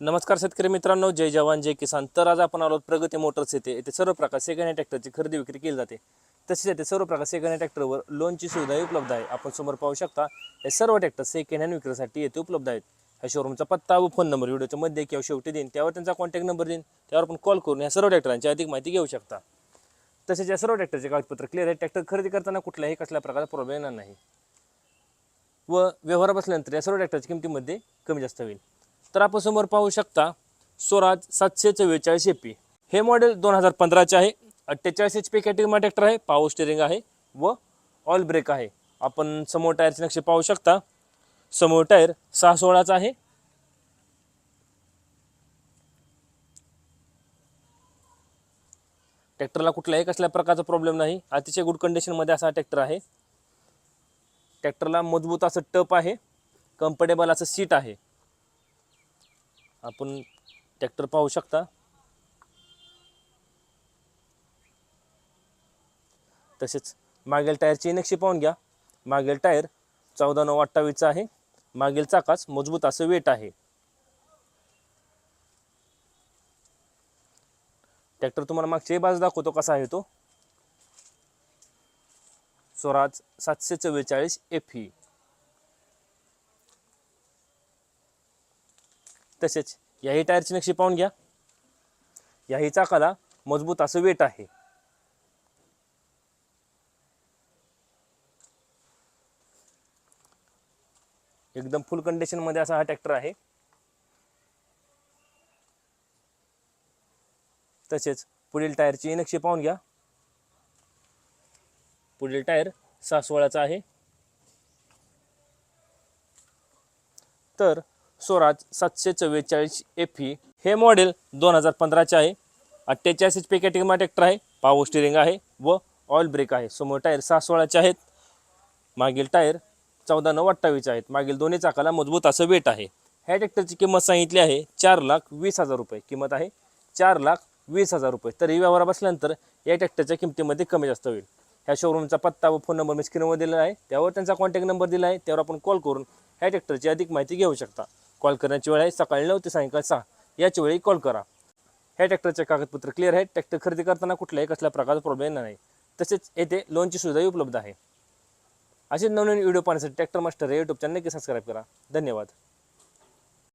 नमस्कार शेतकरी मित्रांनो जय जवान जय किसान. तर आज आपण आलो प्रगती मोटर्स येथे. येथे सर्व प्रकार सेकंड हँड ट्रॅक्टरची खरेदी विक्री केली जाते. तसेच येथे सर्व प्रकार सेकंड हँड ट्रॅक्टरवर लोनची सुविधा उपलब्ध आहे. आपण समोर पाहू शकता हे सर्व ट्रॅक्टर सेकंड हँड विक्रीसाठी येथे उपलब्ध आहेत. ह्या शोरूमचा पत्ता व फोन नंबर व्हिडिओच्या मध्ये किंवा शेवटी देईन. त्यावर त्यांचा कॉन्टॅक्ट नंबर देईन. त्यावर आपण कॉल करून या सर्व ट्रॅक्टरांची अधिक माहिती घेऊ शकता. तसेच या सर्व ट्रॅक्टरचे कागदपत्र क्लिअर आहे ट्रॅक्टर खरेदी करताना कुठल्याही कसल्या प्रकारचा प्रॉब्लेम येणार नाही. व व्यवहार बसल्यानंतर या सर्व ट्रॅक्टरच्या किमतीमध्ये कमी जास्त होईल. तर आपण समोर पाहू शकता स्वराज सातशे चव्वेचाळीस ए पी हे मॉडेल दोन हजार पंधराचे आहे. अठ्ठेचाळीस एच पी कॅटेगरीमा ट्रॅक्टर आहे. पावर स्टेरिंग आहे व ऑल ब्रेक आहे. आपण समोर टायरचे नक्षे पाहू शकता. समोर टायर सहा सोळाचा आहे. ट्रॅक्टरला कुठल्याही कसल्या प्रकारचा प्रॉब्लेम नाही. अतिशय गुड कंडिशनमध्ये असा ट्रॅक्टर आहे. ट्रॅक्टरला मजबूत असं टप आहे. कम्फर्टेबल असं सीट आहे. आपण ट्रॅक्टर पाहू शकता. तसेच मागील टायरची नक्षी पाहून घ्या. मागील टायर चौदा नऊ अठ्ठावीसचा आहे. मागील चाकाच मजबूत असं वेट आहे. ट्रॅक्टर तुम्हाला मागची बाजू दाखवतो कसा आहे तो. स्वराज सातशे चव्वेचाळीस एफ ई तसेच याही टायरची नक्षी पाहून घ्या. याही चाकाला मजबूत असं वेट आहे. एकदम फुल कंडिशनमध्ये असा हा ट्रॅक्टर आहे. तसेच पुढील टायरची नक्षी पाहून घ्या. पुढील टायर सासवळाचा आहे. तर स्वराज सातशे चव्वेचाळीस एफ ई हे मॉडेल दोन हजार पंधराचे आहे. अठ्ठेचाळीस एच पी कॅटेगरीमा ट्रॅक्टर आहे. पावर स्टिअरिंग आहे व ऑइल ब्रेक आहे. समोर टायर सहा सोळाचे आहेत. मागील टायर चौदा नऊ अठ्ठावीस आहेत. मागील दोन्ही चाकाला मजबूत असं वेट आहे. ह्या ट्रॅक्टरची किंमत सांगितली आहे चार लाख वीस हजार रुपये. किंमत आहे चार लाख वीस हजार रुपये. तरी व्यवहारा व्यवहार बसल्यानंतर या ट्रॅक्टरच्या किमतीमध्ये कमी जास्त होईल. ह्या शोरूमचा पत्ता व फोन नंबर मी स्क्रीनवर दिलेला आहे. त्यावर त्यांचा कॉन्टॅक्ट नंबर दिला आहे. त्यावर आपण कॉल करून ह्या ट्रॅक्टरची अधिक माहिती घेऊ शकता. कॉल करण्याची वेळ आहे. सकाळी नऊ ते सायंकाळी सहा. याच्या वेळी कॉल करा. ह्या ट्रॅक्टरचे कागदपत्र क्लिअर आहे ट्रॅक्टर खरेदी करताना कुठल्याही कसल्या प्रकारचा प्रॉब्लेम येणार नाही. तसेच येथे लोनची सुविधाही उपलब्ध आहे. असेच नवनवीन व्हिडिओ पाहण्यासाठी ट्रॅक्टर मास्टर या यूट्यूब चॅनल नक्की सबस्क्राईब करा. धन्यवाद.